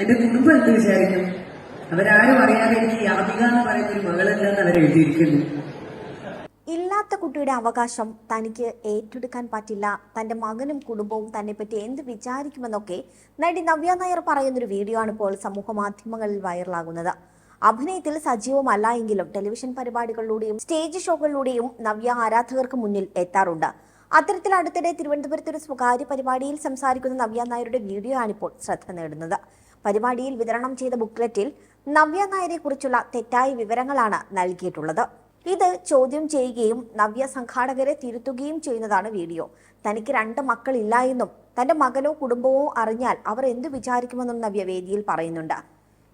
എന്റെ കുടുംബം എന്ത് വിചാരിക്കും? അവരാരും അറിയാതെ എനിക്ക് യാതിക എന്ന് പറയുന്ന ഒരു മകളല്ലെന്ന് അവർ എഴുതിയിരിക്കുന്നു. ഇല്ലാത്ത കുട്ടിയുടെ അവകാശം തനിക്ക് ഏറ്റെടുക്കാൻ പറ്റില്ല. തന്റെ മകനും കുടുംബവും തന്നെ പറ്റി എന്ത് വിചാരിക്കുമെന്നൊക്കെ നടി നവ്യ നായർ പറയുന്നൊരു വീഡിയോ ആണ് ഇപ്പോൾ സമൂഹ മാധ്യമങ്ങളിൽ വൈറലാകുന്നത്. അഭിനയത്തിൽ സജീവമല്ല എങ്കിലും ടെലിവിഷൻ പരിപാടികളിലൂടെയും സ്റ്റേജ് ഷോകളിലൂടെയും നവ്യ ആരാധകർക്ക് മുന്നിൽ എത്താറുണ്ട്. അത്തരത്തിൽ അടുത്തിടെ തിരുവനന്തപുരത്ത് ഒരു സ്വകാര്യ പരിപാടിയിൽ സംസാരിക്കുന്ന നവ്യ നായരുടെ വീഡിയോ ആണിപ്പോൾ ശ്രദ്ധ നേടുന്നത്. പരിപാടിയിൽ വിതരണം ചെയ്ത ബുക്ക്ലെറ്റിൽ നവ്യ നായരെ കുറിച്ചുള്ള തെറ്റായ വിവരങ്ങളാണ് നൽകിയിട്ടുള്ളത്. ഇത് ചോദ്യം ചെയ്യുകയും നവ്യ സംഘാടകരെ തിരുത്തുകയും ചെയ്യുന്നതാണ് വീഡിയോ. തനിക്ക് രണ്ട് മക്കളില്ല എന്നും തന്റെ മകനോ കുടുംബമോ അറിഞ്ഞാൽ അവർ എന്തു വിചാരിക്കുമെന്നും നവ്യ വേദിയിൽ പറയുന്നുണ്ട്.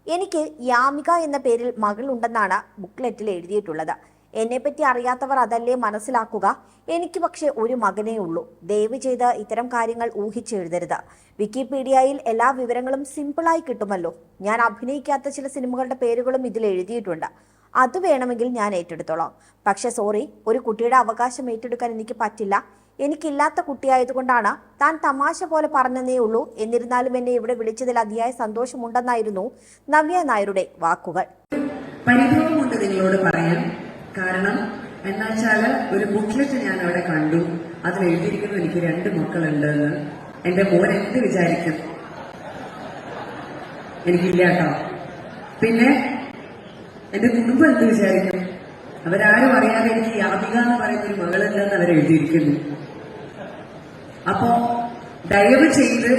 എനിക്ക് യാമിക എന്ന പേരിൽ മകളുണ്ടെന്നാണ് ബുക്ക്ലെറ്റിൽ എഴുതിയിട്ടുള്ളത്. എന്നെപ്പറ്റി അറിയാത്തവർ അതല്ലേ മനസ്സിലാക്കുക? എനിക്ക് പക്ഷേ ഒരു മകനേ ഉള്ളൂ. ദയവ് ചെയ്ത് ഇത്തരം കാര്യങ്ങൾ ഊഹിച്ചെഴുതരുത് വിക്കിപീഡിയയിൽ എല്ലാ വിവരങ്ങളും സിമ്പിളായി കിട്ടുമല്ലോ. ഞാൻ അഭിനയിക്കാത്ത ചില സിനിമകളുടെ പേരുകളും ഇതിൽ എഴുതിയിട്ടുണ്ട്. അത് വേണമെങ്കിൽ ഞാൻ ഏറ്റെടുത്തോളാം. പക്ഷെ സോറി ഒരു കുട്ടിയുടെ അവകാശം ഏറ്റെടുക്കാൻ എനിക്ക് പറ്റില്ല. എനിക്കില്ലാത്ത കുട്ടിയായതുകൊണ്ടാണ് താൻ തമാശ പോലെ പറഞ്ഞതേ ഉള്ളൂ. എന്നിരുന്നാലും എന്നെ ഇവിടെ വിളിച്ചതിൽ അതിയായ സന്തോഷമുണ്ടെന്നായിരുന്നു നവ്യ നായരുടെ വാക്കുകൾ. പരിഭവമുണ്ട് നിങ്ങളോട് പറയാൻ. കാരണം എന്നുവെച്ചാൽ ഒരു ബുക്ക്ലെറ്റ് ഞാൻ അവിടെ കണ്ടു. അതിൽ എഴുതിയിരിക്കുന്നു എനിക്ക് രണ്ട് മക്കളുണ്ട് എന്ന് എന്റെ മോൻ എന്ത് വിചാരിക്കും? എനിക്കില്ല കേട്ടോ പിന്നെ എന്റെ കുടുംബം എന്ത് വിചാരിക്കും? അവരാരും അറിയാതെ എനിക്ക് യാതിക എന്ന് പറയുന്ന ഒരു മകളുണ്ടെന്ന് അവർ എഴുതിയിരിക്കുന്നു അപ്പോ ദയവ് ചെയ്ത്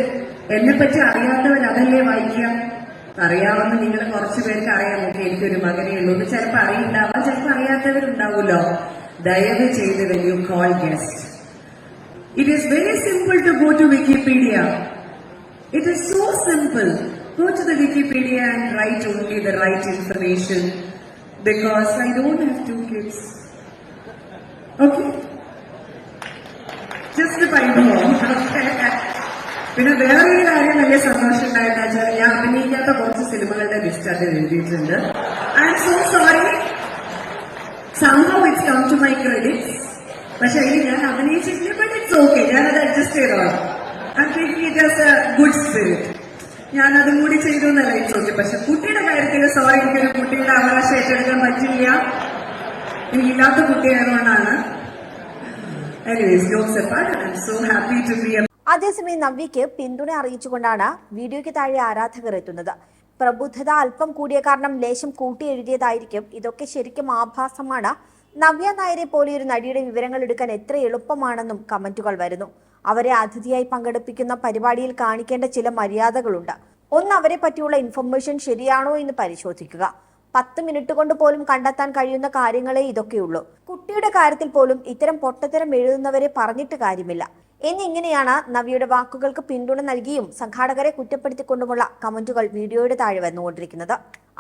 എന്നെപ്പറ്റി അറിയാത്തവർ അതല്ലേ വായിക്കുക? അറിയാവുന്ന നിങ്ങൾ കുറച്ചു പേർക്ക് അറിയാം ഓക്കെ എനിക്കൊരു മകനേ ഉള്ളൂ. എന്ന് ചിലപ്പോൾ അറിയുണ്ടാവാം. ചിലപ്പോൾ അറിയാത്തവരുണ്ടാവുമല്ലോ. ദയവ് ചെയ്ത് when you call guest it is very simple to go to Wikipedia it is so simple go to the Wikipedia and write only the right information because I don't have two kids okay just pipe പിന്നെ വേറെ ഈ കാര്യം വലിയ സന്തോഷം ഉണ്ടായിട്ടാ ഞാൻ അഭിനയിക്കാത്ത സിനിമകളുടെ list അത് എഴുതിയിട്ടുണ്ട്. ഐ എം സോ സോറി സംഭവം it's come to my credit പക്ഷെ അതിൽ ഞാൻ അഭിനയിച്ചിട്ടില്ല ബട്ട് ഇറ്റ്സ് ഓക്കെ ഞാനത് അഡ്ജസ്റ്റ് ചെയ്തോളാം. I taking it as a good spirit ഞാൻ അതും കൂടി ചെയ്തു എന്നല്ല ഇറ്റ്സ് ഓക്കെ പക്ഷെ കുട്ടിയുടെ കാര്യത്തിൽ സോറി എനിക്കൊരു കുട്ടിയുടെ അവകാശം ഏറ്റെടുക്കാൻ പറ്റില്ല. എനിക്കില്ലാത്ത കുട്ടിയായതുകൊണ്ടാണ് അതേസമയം നവ്യയ്ക്ക് പിന്തുണ അറിയിച്ചുകൊണ്ടാണ് വീഡിയോയ്ക്ക് താഴെ ആരാധകർ എത്തുന്നത്. പ്രബുദ്ധത അല്പം കൂടിയ കാരണം ലേശം കൂട്ടി എഴുതിയതായിരിക്കും. ഇതൊക്കെ ശരിക്കും ആഭാസമാണ്. നവ്യ നായരെ പോലെ ഒരു നടിയുടെ വിവരങ്ങൾ എടുക്കാൻ എത്ര എളുപ്പമാണെന്നും കമന്റുകൾ വരുന്നു. അവരെ അതിഥിയായി പങ്കെടുപ്പിക്കുന്ന പരിപാടിയിൽ കാണിക്കേണ്ട ചില മര്യാദകളുണ്ട്. ഒന്ന് അവരെ പറ്റിയുള്ള ഇൻഫർമേഷൻ ശരിയാണോ എന്ന് പരിശോധിക്കുക. പത്ത് മിനിറ്റ് കൊണ്ട് പോലും കണ്ടെത്താൻ കഴിയുന്ന കാര്യങ്ങളെ ഇതൊക്കെയുള്ളൂ. കുട്ടിയുടെ കാര്യത്തിൽ പോലും ഇത്തരം പൊട്ടത്തരം എഴുതുന്നവരെ പറഞ്ഞിട്ട് കാര്യമില്ല. എന്നിങ്ങനെയാണ് നവിയുടെ വാക്കുകൾക്ക് പിന്തുണ നൽകിയും സംഘാടകരെ കുറ്റപ്പെടുത്തിക്കൊണ്ടുമുള്ള കമന്റുകൾ വീഡിയോയുടെ താഴെ വന്നുകൊണ്ടിരിക്കുന്നത്.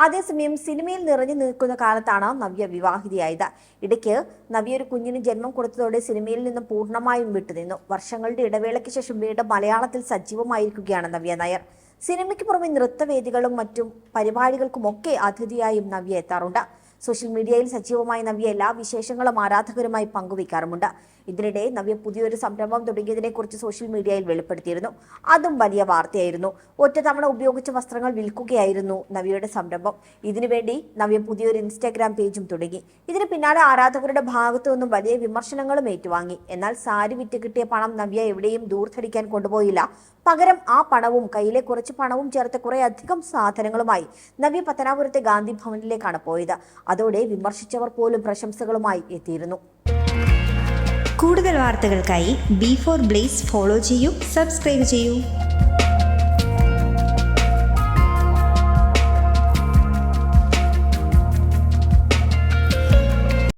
അതേസമയം സിനിമയിൽ നിറഞ്ഞു നിൽക്കുന്ന കാലത്താണ് നവ്യ വിവാഹിതയായത്. ഇടയ്ക്ക് നവ്യ ഒരു കുഞ്ഞിന് ജന്മം കൊടുത്തതോടെ സിനിമയിൽ നിന്ന് പൂർണമായും വിട്ടുനിന്നു. വർഷങ്ങളുടെ ഇടവേളയ്ക്ക് ശേഷം വീണ്ടും മലയാളത്തിൽ സജീവമായിരിക്കുകയാണ് നവ്യ നായർ. സിനിമയ്ക്ക് പുറമെ നൃത്തവേദികളും മറ്റും പരിപാടികൾക്കുമൊക്കെ അതിഥിയായും നവ്യ എത്താറുണ്ട്. സോഷ്യൽ മീഡിയയിൽ സജീവമായി നവ്യ എല്ലാ വിശേഷങ്ങളും ആരാധകരുമായി പങ്കുവയ്ക്കാറുമുണ്ട്. ഇതിനിടെ നവ്യ പുതിയൊരു സംരംഭം തുടങ്ങിയതിനെ കുറിച്ച് സോഷ്യൽ മീഡിയയിൽ വെളിപ്പെടുത്തിയിരുന്നു. അതും വലിയ വാർത്തയായിരുന്നു. ഒറ്റത്തവണ ഉപയോഗിച്ച വസ്ത്രങ്ങൾ വിൽക്കുകയായിരുന്നു നവ്യയുടെ സംരംഭം. ഇതിനുവേണ്ടി നവ്യ പുതിയൊരു ഇൻസ്റ്റാഗ്രാം പേജും തുടങ്ങി. ഇതിന് പിന്നാലെ ആരാധകരുടെ ഭാഗത്തു നിന്നും വലിയ വിമർശനങ്ങളും ഏറ്റുവാങ്ങി. എന്നാൽ സാരി വിറ്റ് കിട്ടിയ പണം നവ്യ എവിടെയും ദൂർത്തടിക്കാൻ കൊണ്ടുപോയില്ല. പകരം ആ പണവും കയ്യിലെ കുറച്ച് പണവും ചേർത്ത് കുറെ അധികം സാധനങ്ങളുമായി നവ്യ പത്തനാപുരത്തെ ഗാന്ധി ഭവനിലേക്കാണ് പോയത്. അതോടെ വിമർശിച്ചവർ പോലും പ്രശംസകളുമായി എത്തിയിരുന്നു. കൂടുതൽ വാർത്തകൾക്കായി ബി ഫോർ ബ്ലേസ് ഫോളോ ചെയ്യൂ സബ്സ്ക്രൈബ് ചെയ്യൂ.